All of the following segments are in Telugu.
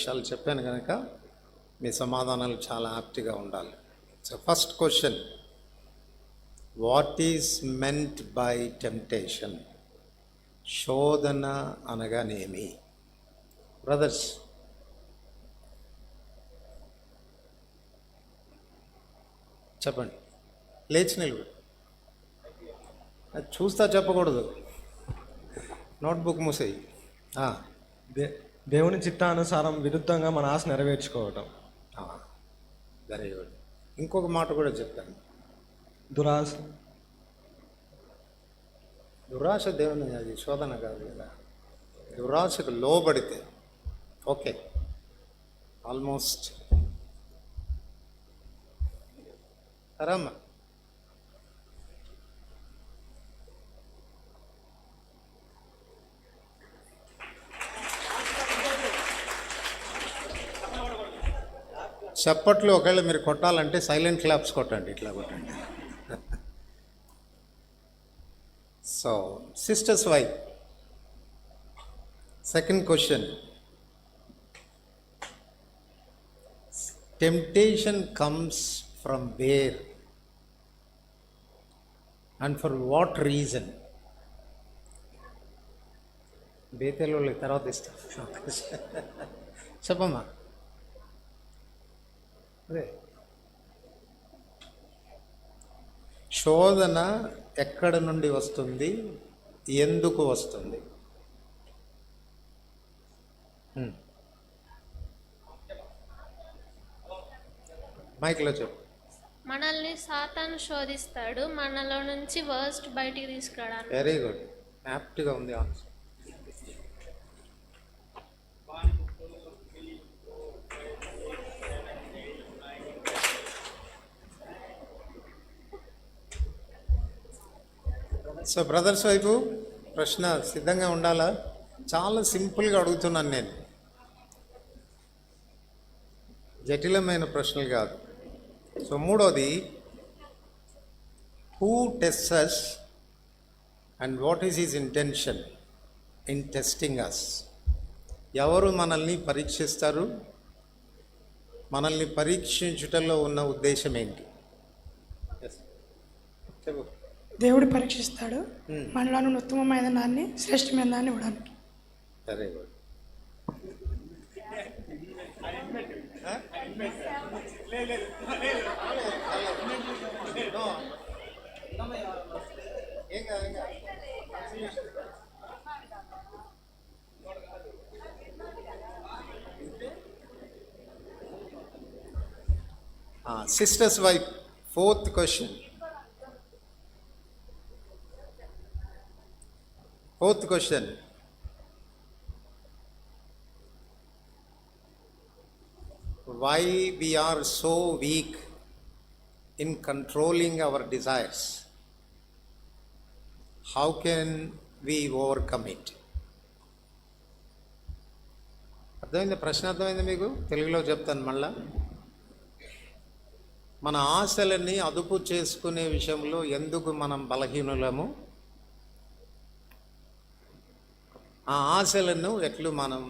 విషయాలు చెప్పాను కనుక మీ సమాధానాలు చాలా యాప్ట్గా ఉండాలి. So first question what is meant by temptation శోధన అనగానేమి? బ్రదర్స్ చెప్పండి. లేచి నిలబడు అది చూస్తా చెప్పకూడదు. నోట్బుక్ మూసేయి. దే దేవుని చిత్తానుసారం విరుద్ధంగా మన ఆశ నెరవేర్చుకోవటం. వెరీ గుడ్ ఇంకొక మాట కూడా చెప్తాను దురాశ. దురాశ దేవుని అది శోధన కాదు కదా. దురాశకు లోబడితే ఓకే ఆల్మోస్ట్ సరమ్మా చప్పట్లు ఒకవేళ మీరు కొట్టాలంటే సైలెంట్ క్లాప్స్ కొట్టండి ఇట్లా కొట్టండి. So sisters wife second question. Temptation comes from where and for what reason? బేతెలు తర్వాత ఇస్తాం. చెప్పమ్మా. శోధన ఎక్కడ నుండి వస్తుంది? ఎందుకు వస్తుంది. మైక్లో చెప్పు. మనల్ని సాతాను శోధిస్తాడు. మనలో నుంచి వర్స్ట్ బయటికి తీసుకురావడానికి. వెరీ గుడ్ యాప్ట్గా ఉంది ఆన్సర్. సో బ్రదర్స్ వైపు ప్రశ్న సిద్ధంగా ఉండాలా? చాలా సింపుల్గా అడుగుతున్నాను నేను. జటిలమైన ప్రశ్నలు కాదు. సో మూడోది who tests and what is is intention in testing us ఎవరు మనల్ని పరీక్షిస్తారు? మనల్ని పరీక్షించుటలో ఉన్న ఉద్దేశం ఏంటి? చెప్పు. దేవుడు పరీక్షిస్తాడు. మనలో ఉన్న ఉత్తమమైన దాన్ని శ్రేష్టమైన దాన్ని ఇవ్వడానికి. Good sisters wife fourth question fourth question why we are so weak in controlling our desires how can we overcome it? అర్థమైంది? ప్రశ్న అర్థమైంది మీకు? తెలుగులో చెప్తాను మళ్ళా. మన ఆశలని అదుపు చేసుకునే విషయంలో ఎందుకు మనం బలహీనులము? ఆ ఆశలను ఎట్లు మనం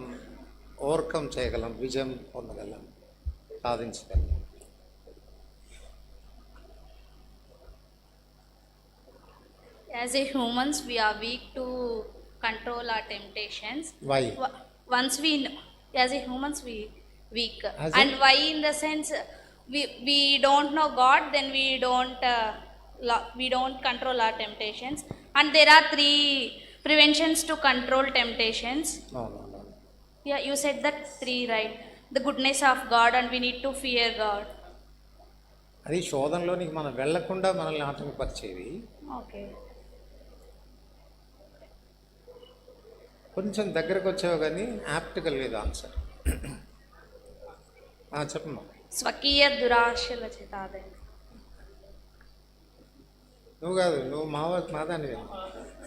ఓవర్కమ్ చేయగలం విజయం పొందగలం సాధించగలం As a humans, we are weak to control our temptations. Why Wa- Once we, know, as a humans, we weak. As and a- why in the sense we we don't know God, then we don't uh, lo- we don't preventions to control temptations. Yeah, you said that three, right? The goodness of God, and we need to fear God. అది శోధనలోనికి మనం వెళ్ళకుండా మనల్ని ఆటంకపరిచేవి Okay. కొంచెం దగ్గరకు వచ్చావు కానీ యాప్ట్గా లేదు ఆన్సర్ చెప్పమ్మా స్వకీయ దురాశల చేత నువ్వు కాదు నువ్వు మావ మాదానివే నువ్వు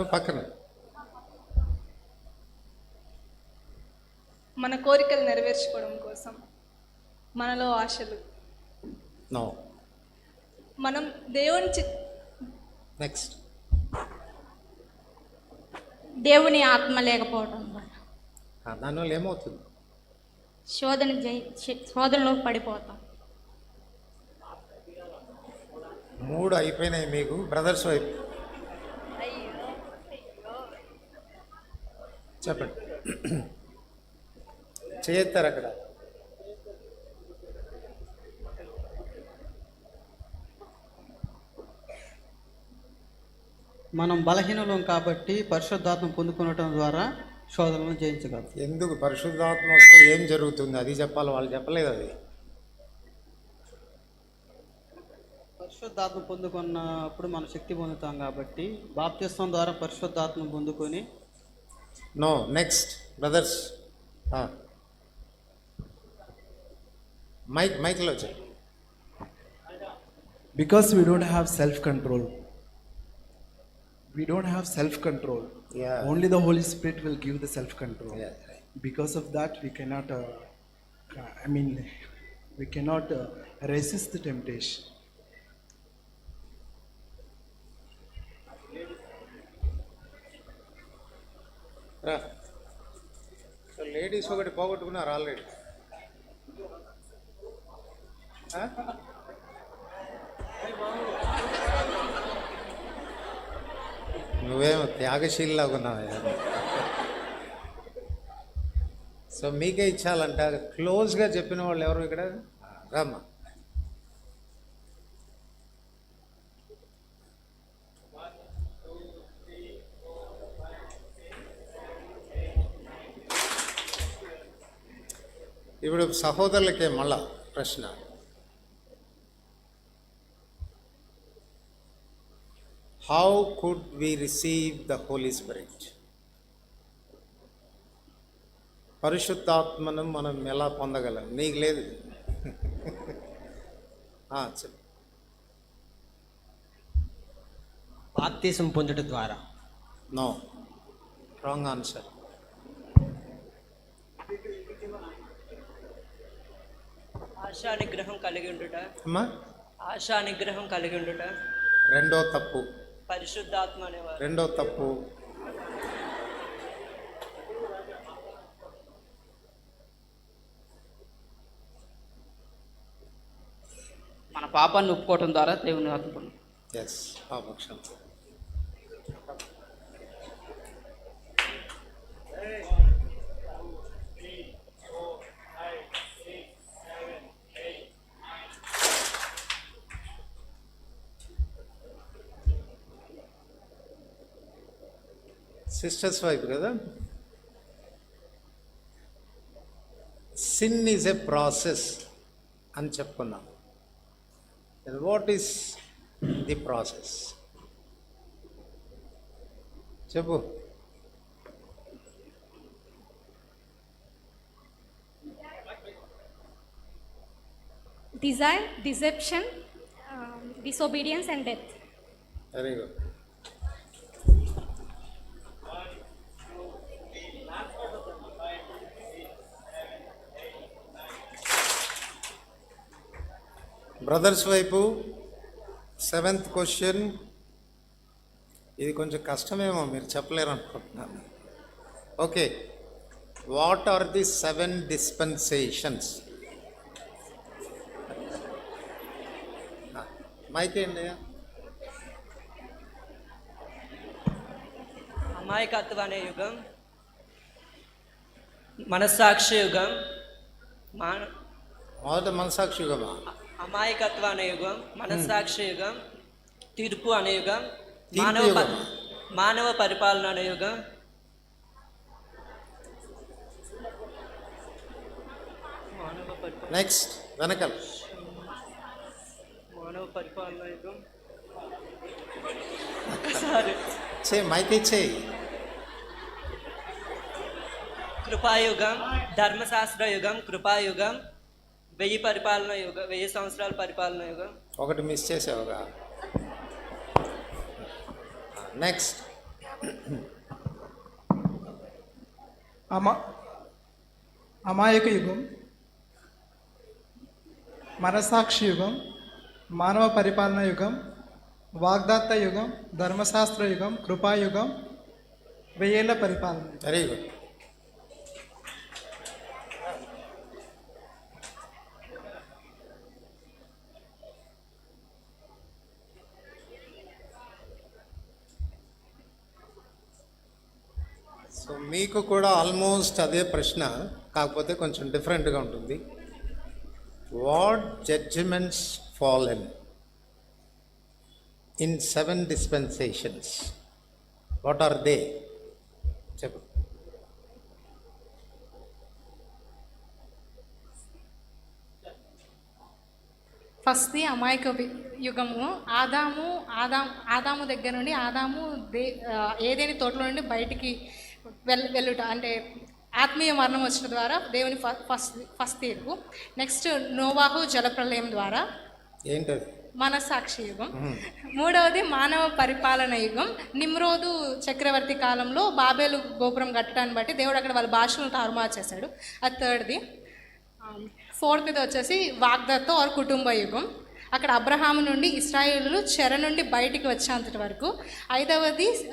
పక్కన. మన కోరికలు నెరవేర్చుకోవడం కోసం మనలో ఆశలు. నో మనం దేవుని చి నెక్స్ట్ దేవుని ఆత్మ లేకపోవడం వల్ల. దానివల్ల ఏమవుతుంది? శోధన జయి శోధనలో పడిపోతాం. మూడు అయిపోయినాయి మీకు బ్రదర్స్ వైపు. చెప్పండి. చేయొత్తారు అక్కడ. మనం బలహీనులం కాబట్టి పరిశుద్ధాత్మ పొందుకునటం ద్వారా శోధనలను జయించగలం. ఎందుకు పరిశుద్ధాత్మ వస్తే ఏం జరుగుతుంది? అది చెప్పాలి వాళ్ళు చెప్పలేదు అది. పరిశుద్ధాత్మ పొందుకున్నప్పుడు మనం శక్తి పొందుతాం కాబట్టి బాప్తిస్వం ద్వారా పరిశుద్ధాత్మ పొందుకొని No, next, brothers. Ah. Mike, Michael Ocha. Because we don't have self control. We don't have self control. Yeah. Only the Holy Spirit will give the self control. Yeah. Because of that, we cannot, uh, I mean, we cannot uh, resist the temptation. రా. సో లేడీస్ ఒకటి పోగొట్టుకున్నారు ఆల్రెడీ. నువ్వేమో త్యాగశీలిలాగా ఉన్నావు? సో మీకే ఇచ్చాలంట. క్లోజ్గా చెప్పిన వాళ్ళు ఎవరు ఇక్కడ? రామ్మా. ఇప్పుడు సహోదరులకే మళ్ళా ప్రశ్న. How could we receive the holy spirit పరిశుద్ధాత్మను మనం ఎలా పొందగలం? నీకు లేదు. చెప్పు. బాప్తీసం పొందుట ద్వారా. నో రాంగ్ ఆన్సర్ ఆశా నిగ్రహం కలిగి ఉండుట. అమ్మా? ఆశా నిగ్రహం కలిగి ఉండుట. రెండో తప్పు. పరిశుద్ధాత్మ అనేవారు. రెండో తప్పు. మన పాపాన్ని ఒప్పుకోవటం ద్వారా దేవుని ఆత్మ. ఎస్ పాపక్షం సిస్టర్స్ వైపు కదా? సిన్ ఈజ్ ఎ ప్రాసెస్ అని చెప్పుకున్నాం వాట్ ఈస్ ది ప్రాసెస్ చెప్పు. Deception um, disobedience and death. Very good brothers వైపు సెవెంత్ క్వశ్చన్. ఇది కొంచెం కష్టమేమో మీరు చెప్పలేరు అనుకుంటున్నాను okay. What are the seven dispensations mike ఏంటి? అమాయకత్వ అనే యుగం మనస్సాక్షి యుగం మాన మొదట మనసాక్షిగమా అమాయకత్వ అనే యుగం మనస్సాక్షి యుగం తీర్పు అనే యుగం మానవ. మానవ పరిపాలన అనే యుగం. నెక్స్ట్ వెనకల్. మానవ పరిపాలన యుగం. చే మైక్ ఇచ్చేయి కృపాయుగం ధర్మశాస్త్ర యుగం కృపాయుగం వెయ్యి పరిపాలన యుగం వెయ్యి సంవత్సరాల పరిపాలన యుగం. ఒకటి మిస్ చేసావుగా. నెక్స్ట్ అమా అమాయక యుగం మనసాక్షి యుగం మానవ పరిపాలన యుగం వాగ్దాత్త యుగం ధర్మశాస్త్ర యుగం కృపాయుగం వెయ్యేళ్ళ పరిపాలన. వెరీ గుడ్ మీకు కూడా ఆల్మోస్ట్ అదే ప్రశ్న కాకపోతే కొంచెం డిఫరెంట్గా ఉంటుంది. What judgements fallen in seven dispensations what are they చెప్పు. ఫస్ట్ది అమాయక యుగము. ఆదాము ఆదాం ఆదాము దగ్గర నుండి ఆదాము దే ఏదేని తోటలో నుండి బయటికి వెల్ వెళ్ళుట అంటే ఆత్మీయ మరణం వచ్చిన ద్వారా దేవుని ఫస్ట్ ఫస్ట్ తీర్పు. నెక్స్ట్ నోవాహు జలప్రలయం ద్వారా. ఏంటది? మనసాక్షి యుగం. మూడవది మానవ పరిపాలన యుగం. నిమ్రోదు చక్రవర్తి కాలంలో బాబేలు గోపురం కట్టడాన్ని బట్టి దేవుడు అక్కడ వాళ్ళ భాషలను తారుమారు చేశాడు. అది థర్డ్ది ఫోర్త్ది వచ్చేసి వాగ్దత్త ఆర్ కుటుంబ యుగం. అక్కడ అబ్రహాము నుండి ఇస్రాయేలులు చెర నుండి బయటికి వచ్చేంతటి వరకు. ఐదవది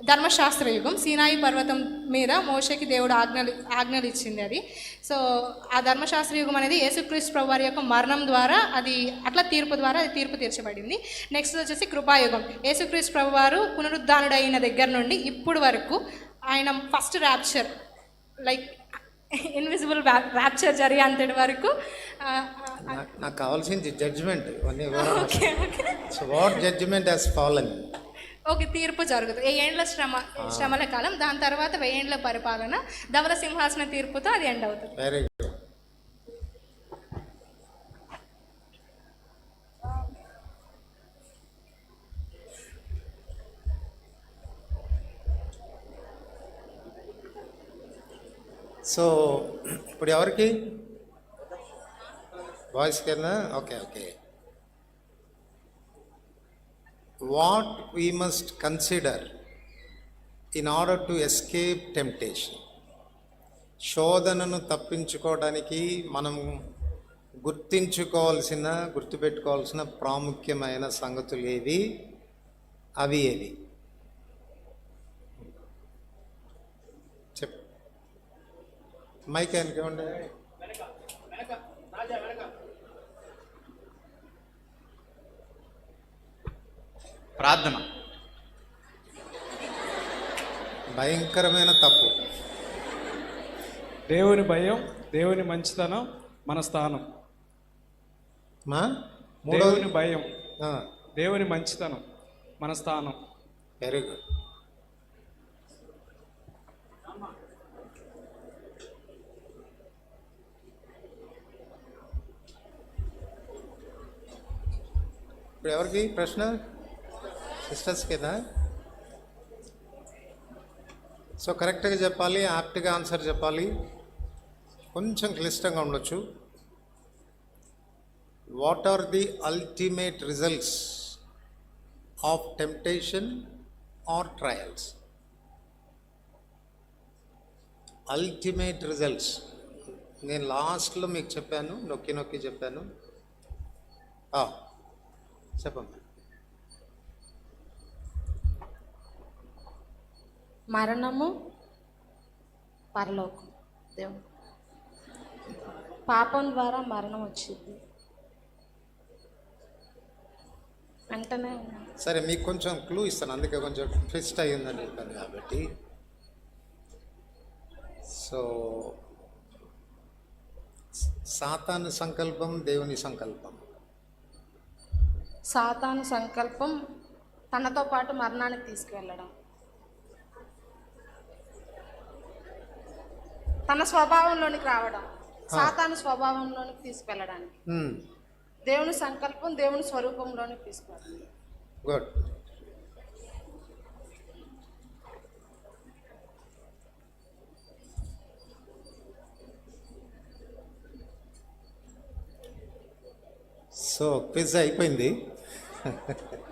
ధర్మశాస్త్ర యుగం సీనాయి పర్వతం మీద మోషకి దేవుడు ఆజ్ఞలు ఆజ్ఞలు ఇచ్చింది అది. సో ఆ ధర్మశాస్త్ర యుగం అనేది యేసుక్రీస్తు ప్రభు వారి యొక్క మరణం ద్వారా అది అట్లా తీర్పు ద్వారా అది తీర్పు తీర్చబడింది. నెక్స్ట్ వచ్చేసి కృపాయుగం. యేసుక్రీస్తు ప్రభు వారు పునరుద్ధానుడైన దగ్గర నుండి ఇప్పుడు వరకు ఆయన first rapture like invisible rapture జరిగే అంతటి వరకు నాకు కావాల్సింది judgement. Okay what judgement has fallen okay తీర్పు జరుగుతుంది. వెయ్యేండ్ల శ్రమ శ్రమల కాలం. దాని తర్వాత వెయ్యేండ్ల పరిపాలన ధవల సింహాసన తీర్పుతో అది ఎండ్ అవుతుంది. వెరీ గుడ్ సో ఇప్పుడు ఎవరికి? బాయ్స్ కింద okay okay what we must consider in order to escape temptation. శోధనను తప్పించుకోవడానికి మనం గుర్తించుకోవాల్సిన గుర్తుపెట్టుకోవాల్సిన ప్రాముఖ్యమైన సంగతులు ఏవి? అవి ఏవి? చెప్. మైక్ అనుకోండి ప్రార్థన. భయంకరమైన తప్పు. దేవుని భయం దేవుని మంచితనం మన స్థానం. మా? దేవుని భయం దేవుని మంచితనం మన స్థానం. వెరీ గుడ్ ఇప్పుడు ఎవరికి? ప్రశ్న? సిస్టర్స్కేనా సో కరెక్ట్గా చెప్పాలి యాప్ట్గా ఆన్సర్ చెప్పాలి. కొంచెం క్లిష్టంగా ఉండొచ్చు. What are the ultimate results of temptation or trials? Ultimate results. నేను లాస్ట్లో మీకు చెప్పాను నొక్కి నొక్కి చెప్పాను. చెప్పండి చెప్పమ్మా. మరణము పరలోకం. దేవుడు. పాపం ద్వారా మరణం వచ్చింది. వెంటనే సరే మీకు కొంచెం క్లూ ఇస్తాను. అందుకే కొంచెం ట్విస్ట్ అయ్యిందని చెప్పాను కాబట్టి. సో సాతాను సంకల్పం దేవుని సంకల్పం. సాతాను సంకల్పం తనతో పాటు మరణానికి తీసుకువెళ్ళడం. తన స్వభావంలోనికి రావడం సాతాను స్వభావంలోనికి తీసుకెళ్ళడానికి. దేవుని సంకల్పం దేవుని స్వరూపంలోనికి తీసుకెళ్ళడం. గుడ్ సో క్విజ్ అయిపోయింది.